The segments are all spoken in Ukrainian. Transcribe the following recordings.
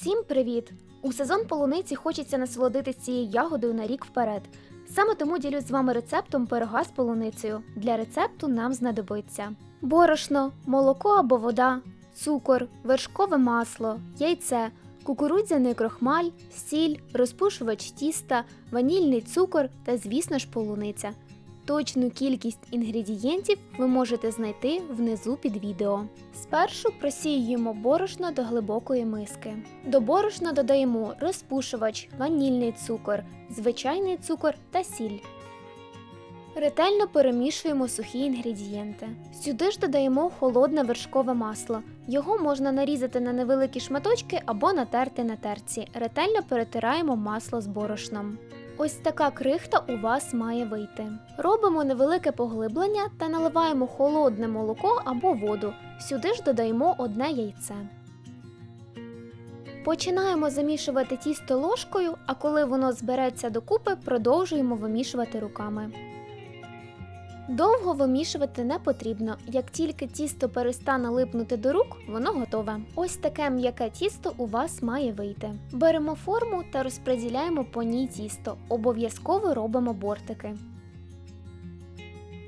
Всім привіт! У сезон полуниці хочеться насолодитися цією ягодою на рік вперед. Саме тому ділюсь з вами рецептом пирога з полуницею. Для рецепту нам знадобиться борошно, молоко або вода, цукор, вершкове масло, яйце, кукурудзяний крохмаль, сіль, розпушувач тіста, ванільний цукор та, звісно ж, полуниця. Точну кількість інгредієнтів ви можете знайти внизу під відео. Спершу просіюємо борошно до глибокої миски. До борошна додаємо розпушувач, ванільний цукор, звичайний цукор та сіль. Ретельно перемішуємо сухі інгредієнти. Сюди ж додаємо холодне вершкове масло. Його можна нарізати на невеликі шматочки або натерти на терці. Ретельно перетираємо масло з борошном. Ось така крихта у вас має вийти. Робимо невелике поглиблення та наливаємо холодне молоко або воду. Сюди ж додаємо одне яйце. Починаємо замішувати тісто ложкою, а коли воно збереться докупи, продовжуємо вимішувати руками. Довго вимішувати не потрібно. Як тільки тісто перестане липнути до рук, воно готове. Ось таке м'яке тісто у вас має вийти. Беремо форму та розподіляємо по ній тісто. Обов'язково робимо бортики.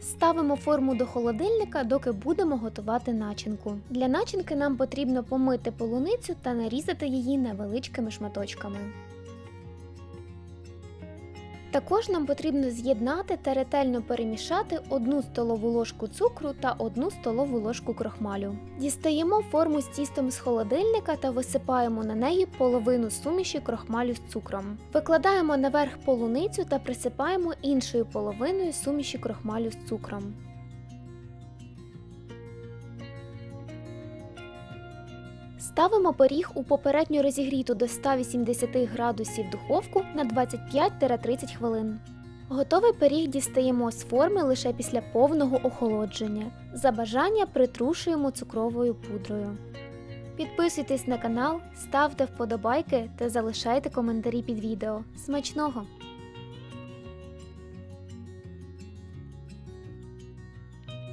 Ставимо форму до холодильника, доки будемо готувати начинку. Для начинки нам потрібно помити полуницю та нарізати її невеличкими шматочками. Також нам потрібно з'єднати та ретельно перемішати одну столову ложку цукру та одну столову ложку крохмалю. Дістаємо форму з тістом з холодильника та висипаємо на неї половину суміші крохмалю з цукром. Викладаємо наверх полуницю та присипаємо іншою половиною суміші крохмалю з цукром. Ставимо пиріг у попередньо розігріту до 180 градусів духовку на 25-30 хвилин. Готовий пиріг дістаємо з форми лише після повного охолодження. За бажання притрушуємо цукровою пудрою. Підписуйтесь на канал, ставте вподобайки та залишайте коментарі під відео. Смачного!